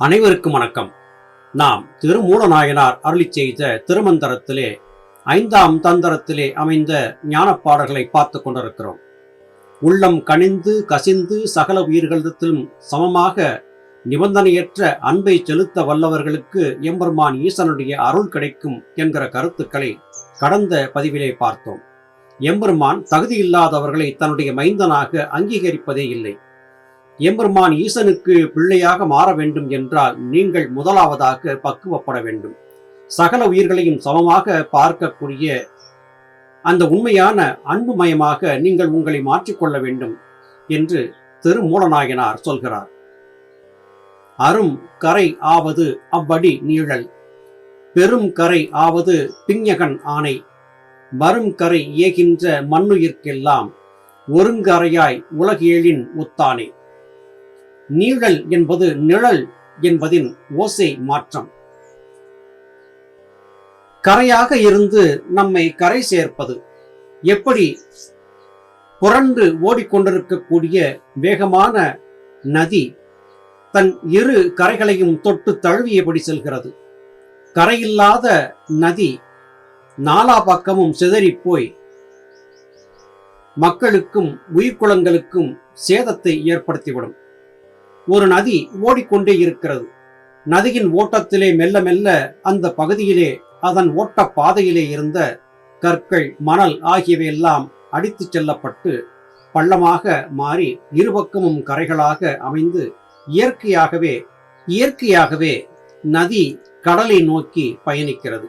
அனைவருக்கும் வணக்கம். நாம் திருமூலநாயனார் அருளி செய்த திருமந்தரத்திலே ஐந்தாம் தந்தரத்திலே அமைந்த ஞானப்பாடல்களை பார்த்து கொண்டிருக்கிறோம். உள்ளம் கனிந்து கசிந்து சகல உயிர்களிடத்திலும் சமமாக நிபந்தனையற்ற அன்பை செலுத்த வல்லவர்களுக்கு எம்பெருமான் ஈசனுடைய அருள் கிடைக்கும் என்கிற கருத்துக்களை கடந்த பதிவிலே பார்த்தோம். எம்பெருமான் தகுதியில்லாதவர்களை தன்னுடைய மைந்தனாக அங்கீகரிப்பதே இல்லை. எம்பெருமான் ஈசனுக்கு பிள்ளையாக மாற வேண்டும் என்றால் நீங்கள் முதலாவதாக பக்குவப்பட வேண்டும். சகல உயிர்களையும் சமமாக பார்க்கக்கூடிய அந்த உண்மையான அன்புமயமாக நீங்கள் உங்களை மாற்றிக்கொள்ள வேண்டும் என்று திருமூலநாயனார் சொல்கிறார். அரும் கரை ஆவது அவ்வடி நீழல் பெரும் கரை ஆவது பிஞகன் ஆணை வரும் கரை ஏகின்ற மண்ணுயிர்க்கெல்லாம் ஒருங்கரையாய் உலகேழின் ஒத்தானே நீழல் என்பது நிழல் என்பதின் ஓசை மாற்றம். கரையாக இருந்து நம்மை கரை சேர்ப்பது. எப்படி புரண்டு ஓடிக்கொண்டிருக்கக்கூடிய வேகமான நதி தன் இரு கரைகளையும் தொட்டு தழுவியபடி செல்கிறது. கரையில்லாத நதி நாலா பக்கமும் சிதறிப்போய் மக்களுக்கும் உயிர்க்குளங்களுக்கும் சேதத்தை ஏற்படுத்திவிடும். ஒரு நதி ஓடிக்கொண்டே இருக்கிறது. நதியின் ஓட்டத்திலே மெல்ல மெல்ல அந்த பகுதியிலே அதன் ஓட்ட பாதையிலே இருந்த கற்கள் மணல் ஆகியவையெல்லாம் அடித்துச் செல்லப்பட்டு பள்ளமாக மாறி இருபக்கமும் கரைகளாக அமைந்து இயற்கையாகவே இயற்கையாகவே நதி கடலை நோக்கி பயணிக்கிறது.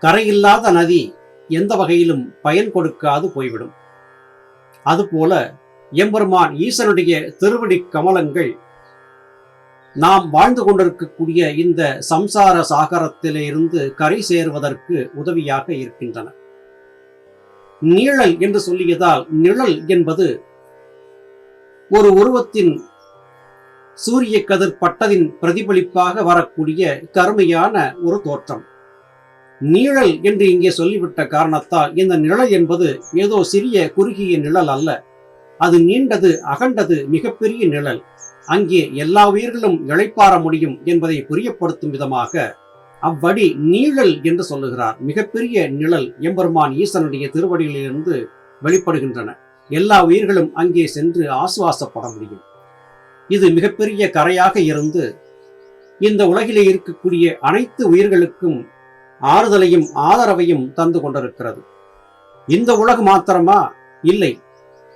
கரையில்லாத நதி எந்த வகையிலும் பயன் கொடுக்காது போய்விடும். அதுபோல எம்பெருமான் ஈசனுடைய திருவடி கமலங்கள் நாம் வாழ்ந்து கொண்டிருக்கக்கூடிய இந்த சம்சார சாகரத்திலிருந்து கரை சேருவதற்கு உதவியாக இருக்கின்றன. நீழல் என்று சொல்லியதால் நிழல் என்பது ஒரு உருவத்தின் சூரிய கதிர் பட்டதின் பிரதிபலிப்பாக வரக்கூடிய கருமையான ஒரு தோற்றம். நீழல் என்று இங்கே சொல்லிவிட்ட காரணத்தால் இந்த நிழல் என்பது ஏதோ சிறிய குறுகிய நிழல் அல்ல. அது நீண்டது அகண்டது மிகப்பெரிய நிழல். அங்கே எல்லா உயிர்களும் இழைப்பாற முடியும் என்பதை புரியப்படுத்தும் விதமாக அவ்வடி நீழல் என்று சொல்லுகிறார். மிகப்பெரிய நிழல் எம்பெருமான் ஈசனுடைய திருவடியிலிருந்து வெளிப்படுகின்றன. எல்லா உயிர்களும் அங்கே சென்று ஆசுவாசப்பட முடியும். இது மிகப்பெரிய கரையாக இருந்து இந்த உலகிலே இருக்கக்கூடிய அனைத்து உயிர்களுக்கும் ஆறுதலையும் ஆதரவையும் தந்து கொண்டிருக்கிறது. இந்த உலகம் மாத்திரமா? இல்லை.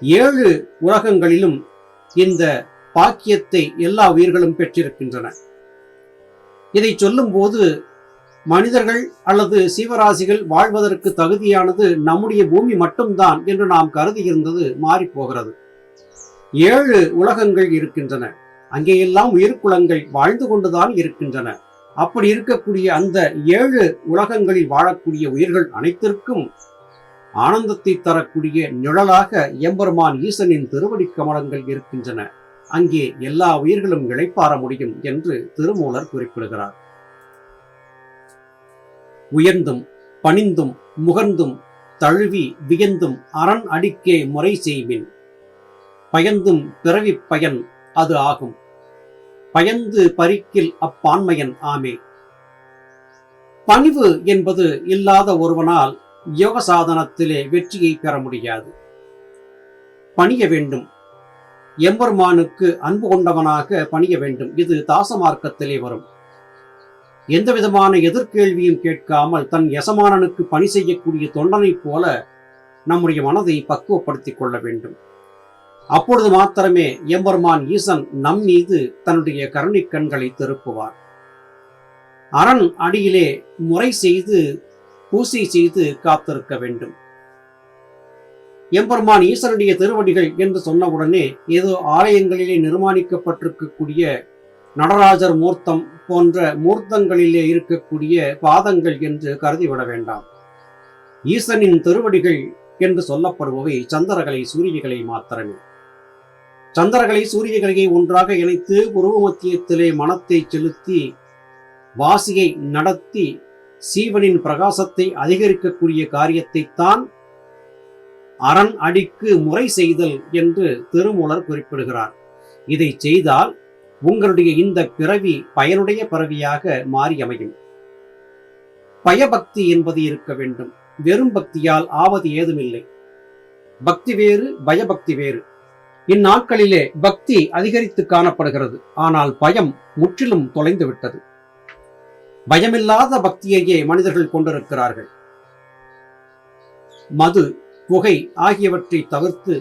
ஏழு உலகங்களிலும் இந்த பாக்கியத்தை எல்லா உயிர்களும் பெற்றிருக்கின்றன. இதை சொல்லும்போது மனிதர்கள் அல்லது சீவராசிகள் வாழ்வதற்கு தகுதியானது நம்முடைய பூமி மட்டும்தான் என்று நாம் கருதி இருந்தது மாறி போகிறது ஏழு உலகங்கள் இருக்கின்றன. அங்கேயெல்லாம் உயிர்க்குலங்கள் வாழ்ந்து கொண்டுதான் இருக்கின்றன. அப்படி இருக்கக்கூடிய அந்த ஏழு உலகங்களில் வாழக்கூடிய உயிர்கள் அனைத்திற்கும் ஆனந்தத்தை தரக்கூடிய நிழலாக எம்பெருமான் ஈசனின் திருவடி கமலங்கள் இருக்கின்றன. அங்கே எல்லா உயிர்களும் இழைப்பார முடியும் என்று திருமூலர் குறிப்பிடுகிறார். உயர்ந்தும் பணிந்தும் முகர்ந்தும் தழுவி வியந்தும் அரண் அடிக்கே முறை செய்வின். பயந்தும் பிறவி பயன் அது ஆகும். பயந்து பறிக்கில் அப்பான்மையன் ஆமே. பணிவு என்பது இல்லாத ஒருவனால் யோக சாதனத்திலே வெற்றியை பெற முடியாது. பணிய வேண்டும். எம்பெருமானுக்கு அன்பு கொண்டவனாக பணிய வேண்டும். இது தாசமார்க்கத்திலே வரும். எந்த விதமான எதிர்கேள்வியும் கேட்காமல் தன் எசமானனுக்கு பணி செய்யக்கூடிய தொண்டனைப் போல நம்முடைய மனதை பக்குவப்படுத்திக் கொள்ள வேண்டும். அப்பொழுது மாத்திரமே எம்பெருமான் ஈசன் நம் மீது தன்னுடைய கருணை கண்களை திருப்புவார். அரண் அடியிலே முறை செய்து பூசை செய்து காத்திருக்க வேண்டும். எம்பெருமான் ஈசனுடைய திருவடிகள் என்று சொன்னவுடனே ஏதோ ஆலயங்களிலே நிர்மாணிக்கப்பட்டிருக்கக்கூடிய நடராஜர் மூர்த்தம் போன்ற மூர்த்தங்களிலே இருக்கக்கூடிய பாதங்கள் என்று கருதிவிட வேண்டாம். ஈசனின் திருவடிகள் என்று சொல்லப்படுபவை சந்திரகலை சூரியகளை மாத்திரமே. சந்திரகலை சூரியகலையை ஒன்றாக இணைத்து உருவ மத்தியத்திலே மனத்தை செலுத்தி வாசியை நடத்தி சீவனின் பிரகாசத்தை அதிகரிக்கக்கூடிய காரியத்தைத்தான் அரண் அடிக்கு முறை செய்தல் என்று திருமூலர் குறிப்பிடுகிறார். இதை செய்தால் உங்களுடைய இந்த பிறவி பயனுடைய பிறவியாக மாறி அமையும் பயபக்தி என்பது இருக்க வேண்டும். வெறும் பக்தியால் ஆவது ஏதுமில்லை. பக்தி வேறு பயபக்தி வேறு. இந்நாட்களிலே பக்தி அதிகரித்து காணப்படுகிறது. ஆனால் பயம் முற்றிலும் தொலைந்து விட்டது பயமில்லாத பக்தியையே மனிதர்கள் கொண்டிருக்கிறார்கள். மது புகை ஆகியவற்றை தவிர்த்து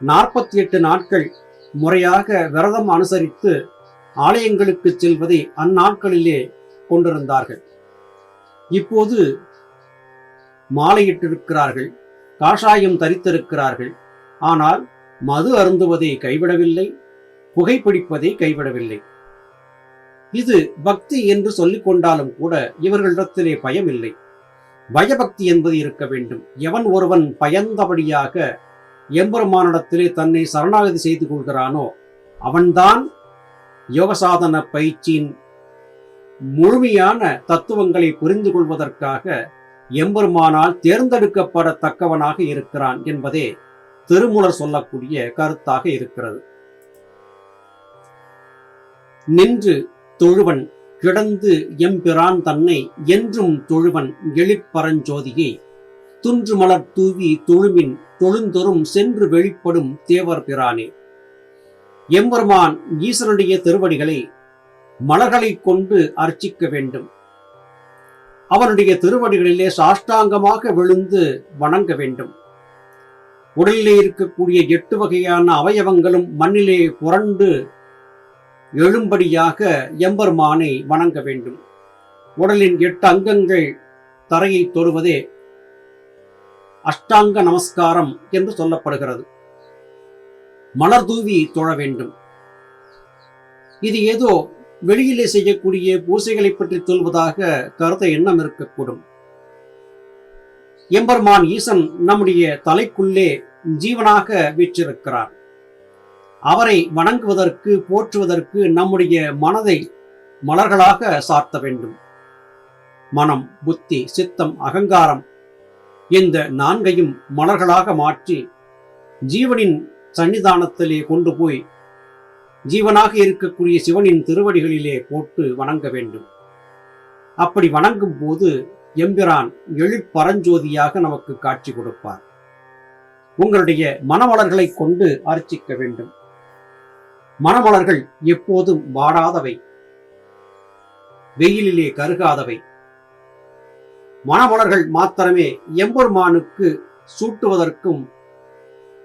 நாற்பத்தி எட்டு நாட்கள் முறையாக விரதம் அனுசரித்து ஆலயங்களுக்கு செல்வதை அந்நாட்களிலே கொண்டிருந்தார்கள். இப்போது மாலையிட்டிருக்கிறார்கள் காஷாயம் தரித்திருக்கிறார்கள். ஆனால் மது அருந்துவதை கைவிடவில்லை புகைப்பிடிப்பதை கைவிடவில்லை. இது பக்தி என்று சொல்லிக் கொண்டாலும் கூட இவர்களிடத்திலே பயம் இல்லை பயபக்தி என்பது இருக்க வேண்டும். எவன் ஒருவன் பயந்தபடியாக எம்பெருமானிடத்திலே தன்னை சரணாகதி செய்து கொள்கிறானோ அவன்தான் யோகசாதன பயிற்சியின் முழுமையான தத்துவங்களை புரிந்து கொள்வதற்காக எம்பெருமானால் தேர்ந்தெடுக்கப்படத்தக்கவனாக இருக்கிறான் என்பதே திருமுலர் சொல்லக்கூடிய கருத்தாக இருக்கிறது. நின்று தொழுவன் கிடந்து எம்பிரான் தன்னை என்றும் தொழுவன் எழிற்பரஞ்சோதியை துன்று மலர் தூவி தொழுமின் தொழுந்தொரும் சென்று வெளிப்படும் தேவர் பிரானே. எம்பெருமான் ஈஸ்வரனுடைய திருவடிகளை மலர்களைக் கொண்டு அர்ச்சிக்க வேண்டும். அவனுடைய திருவடிகளிலே சாஷ்டாங்கமாக விழுந்து வணங்க வேண்டும். உடலிலே இருக்கக்கூடிய எட்டு வகையான அவயவங்களும் மண்ணிலே புரண்டு எழும்படியாக எம்பெருமானை வணங்க வேண்டும். உடலின் எட்டு அங்கங்கள் தரையை தொடுவதே அஷ்டாங்க நமஸ்காரம் என்று சொல்லப்படுகிறது. மலர் தூவி தொழ வேண்டும். இது ஏதோ வெளியிலே செய்யக்கூடிய பூசைகளை பற்றி சொல்வதாக கருத்த எண்ணம் இருக்கக்கூடும். எம்பெருமான் ஈசன் நம்முடைய தலைக்குள்ளே ஜீவனாக வீற்றிருக்கிறார். அவரை வணங்குவதற்கு போற்றுவதற்கு நம்முடைய மனதை மலர்களாக சார்த்த வேண்டும். மனம் புத்தி சித்தம் அகங்காரம் இந்த நான்கையும் மலர்களாக மாற்றி ஜீவனின் சன்னிதானத்திலே கொண்டு போய் ஜீவனாக இருக்கக்கூடிய சிவனின் திருவடிகளிலே போட்டு வணங்க வேண்டும். அப்படி வணங்கும் போது எம்பிரான் எழிற்பரஞ்சோதியாக நமக்கு காட்சி கொடுப்பார். உங்களுடைய மனவளர்களை கொண்டு அர்ச்சிக்க வேண்டும். மணமலர்கள் எப்போதும் வாடாதவை. வெயிலிலே கருகாதவை. மணமலர்கள் மாத்திரமே எம்பெருமானுக்கு சூட்டுவதற்கும்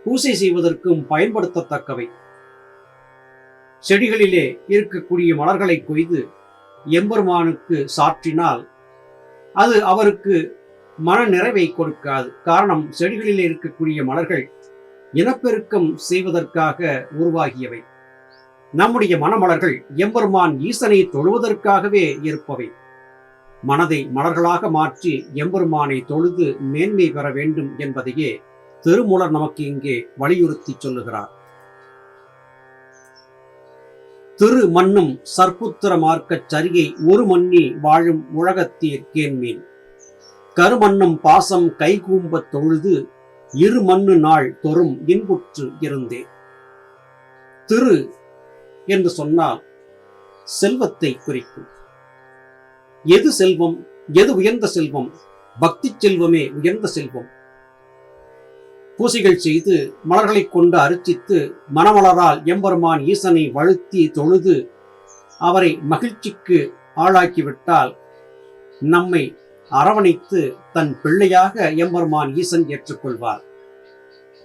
பூசை செய்வதற்கும் பயன்படுத்தத்தக்கவை. செடிகளிலே இருக்கக்கூடிய மலர்களை கொய்து எம்பெருமானுக்கு சாற்றினால் அது அவருக்கு மன நிறைவை கொடுக்காது. காரணம் செடிகளிலே இருக்கக்கூடிய மலர்கள் இனப்பெருக்கம் செய்வதற்காக உருவாகியவை. நம்முடைய மனமலர்கள் எம்பெருமான் ஈசனை தொழுவதற்காகவே இருப்பவை. மனதை மலர்களாக மாற்றி எம்பெருமானை தொழுது மேன்மை பெற வேண்டும் என்பதையே திருமூலர் நமக்கு இங்கே வலியுறுத்தி சொல்லுகிறார். திரு மண்ணும் சர்ப்புத்திர மார்க்கச் சரியை ஒரு மண்ணி வாழும் உலகத்தீர் கேன்மீன் கருமண்ணும் பாசம் கைகூம்பத் தொழுது இரு மண்ணு நாள் தொறும் இன்புற்று இருந்தேன் திரு என்று சொன்னால் செல்வத்தை குறிக்கும். எது செல்வம்? எது உயர்ந்த செல்வம்? பக்தி செல்வமே உயர்ந்த செல்வம். பூசைகள் செய்து மலர்களை கொண்டு அர்ச்சித்து மணமலரால் எம்பெருமான் ஈசனை வழுத்தி தொழுது அவரை மகிழ்ச்சிக்கு ஆளாக்கிவிட்டால் நம்மை அரவணைத்து தன் பிள்ளையாக எம்பெருமான் ஈசன் ஏற்றுக்கொள்வார்.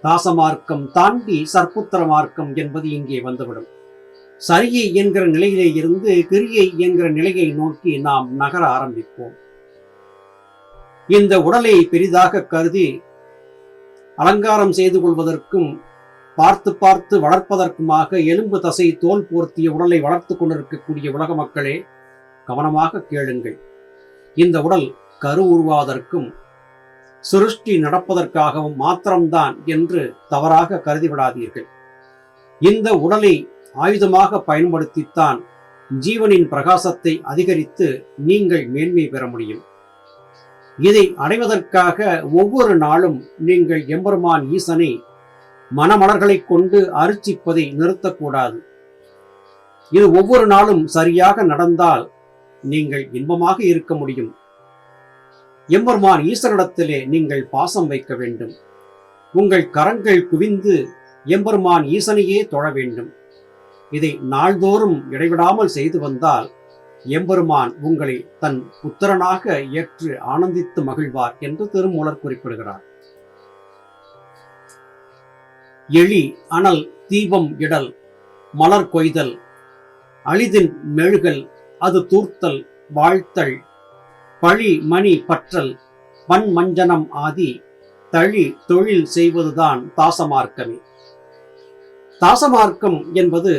தாசமார்க்கம் தாண்டி சர்ப்புத்திர மார்க்கம் என்பது இங்கே வந்துவிடும். சரியை என்கிற நிலையிலே இருந்து கிரியை என்கிற நிலையை நோக்கி நாம் நகர ஆரம்பிப்போம். இந்த உடலை பெரிதாக கருதி அலங்காரம் செய்து கொள்வதற்கும் பார்த்து பார்த்து வளர்ப்பதற்குமாக எலும்பு தசை தோல் போர்த்திய உடலை வளர்த்து கொண்டிருக்கக்கூடிய உலக மக்களே கவனமாக கேளுங்கள். இந்த உடல் கரு உருவாவதற்கும் சுருஷ்டி நடப்பதற்காகவும் மாத்திரம்தான் என்று தவறாக கருதிவிடாதீர்கள். இந்த உடலை ஆயுதமாக பயன்படுத்தித்தான் ஜீவனின் பிரகாசத்தை அதிகரித்து நீங்கள் மேன்மை பெற முடியும். இதை அடைவதற்காக ஒவ்வொரு நாளும் நீங்கள் எம்பெருமான் ஈசனை மனமலர்களைக் கொண்டு அர்ச்சிப்பதை நிறுத்தக்கூடாது. இது ஒவ்வொரு நாளும் சரியாக நடந்தால் நீங்கள் இன்பமாக இருக்க முடியும். எம்பெருமான் ஈசனிடத்திலே நீங்கள் பாசம் வைக்க வேண்டும். உங்கள் கரங்கள் குவிந்து எம்பெருமான் ஈசனையே தொழ வேண்டும். இதை நாள்தோறும் இடைவிடாமல் செய்து வந்தால் எம்பெருமான் உங்களை தன் புத்திரனாக ஏற்று ஆனந்தித்து மகிழ்வார் என்று திருமூலர் குறிப்பிடுகிறார். எளி அனல் தீபம் இடல் மலர் கொய்தல் அழிதின் மெழுகல் அது தூர்த்தல் வாழ்த்தல் பழி மணி பற்றல் பன் மஞ்சனம் ஆதி தழி தொழில் செய்வதுதான் தாசமார்க்கமே. தாசமார்க்கம் என்பது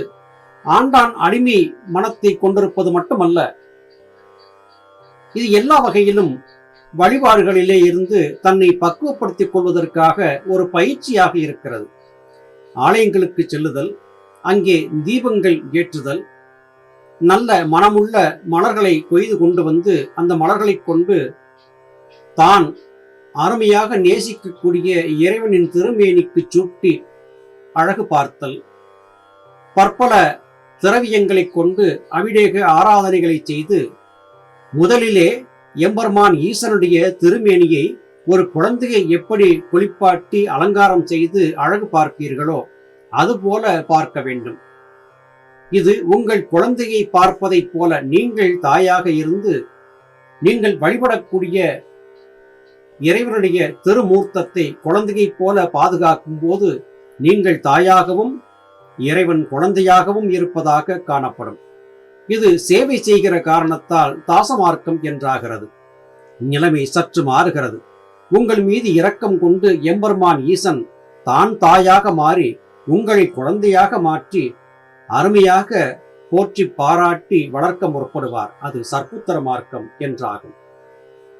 ஆண்டான் அடிமை மனத்தை கொண்டிருப்பது மட்டுமல்ல இது எல்லா வகையிலும் வழிபாடுகளிலே இருந்து தன்னை பக்குவப்படுத்திக் கொள்வதற்காக ஒரு பயிற்சியாக இருக்கிறது. ஆலயங்களுக்கு செல்லுதல் அங்கே தீபங்கள் ஏற்றுதல் நல்ல மனமுள்ள மலர்களை கொய்து கொண்டு வந்து அந்த மலர்களை கொண்டு தான் அருமையாக நேசிக்கக்கூடிய இறைவனின் திருமேனிக்கு சூட்டி அழகு பார்த்தல் பற்பல திரவியங்களைக் கொண்டு அபிடேக ஆராதனைகளை செய்து முதலிலே எம்பெருமான் ஈசனுடைய திருமேனியை ஒரு குழந்தையை எப்படி குளிப்பாட்டி அலங்காரம் செய்து அழகு பார்ப்பீர்களோ அதுபோல பார்க்க வேண்டும். இது உங்கள் குழந்தையை பார்ப்பதைப் போல நீங்கள் தாயாக இருந்து நீங்கள் வழிபடக்கூடிய இறைவனுடைய திருமூர்த்தத்தை குழந்தையைப் போல பாதுகாக்கும் போது நீங்கள் தாயாகவும் இறைவன் குழந்தையாகவும் இருப்பதாக காணப்படும். இது சேவை செய்கிற காரணத்தால் தாசமார்க்கம் என்றாகிறது. நிலைமை சற்று மாறுகிறது. உங்கள் மீது இரக்கம் கொண்டு எம்பெருமான் ஈசன் தான் தாயாக மாறி உங்களை குழந்தையாக மாற்றி அருமையாக போற்றி பாராட்டி வளர்க்க முற்படுவார். அது சர்ப்புத்தர மார்க்கம் என்றாகும்.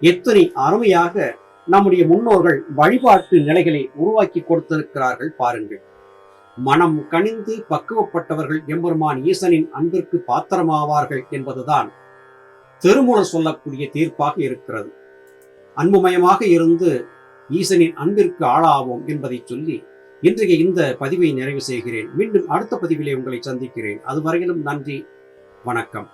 எத்தனை அருமையாக நம்முடைய முன்னோர்கள் வழிபாட்டு நிலைகளை உருவாக்கி கொடுத்திருக்கிறார்கள் பாருங்கள். மனம் கனிந்து பக்குவப்பட்டவர்கள் எம்பெருமான் ஈசனின் அன்பிற்கு பாத்திரமாவார்கள் என்பதுதான் திருமூலர் சொல்லக்கூடிய தீர்ப்பாக இருக்கிறது. அன்புமயமாக இருந்து ஈசனின் அன்பிற்கு ஆளாவோம் என்பதை சொல்லி இன்றைய இந்த பதிவை நிறைவு செய்கிறேன். மீண்டும் அடுத்த பதிவிலே உங்களை சந்திக்கிறேன். அதுவரையிலும் நன்றி வணக்கம்.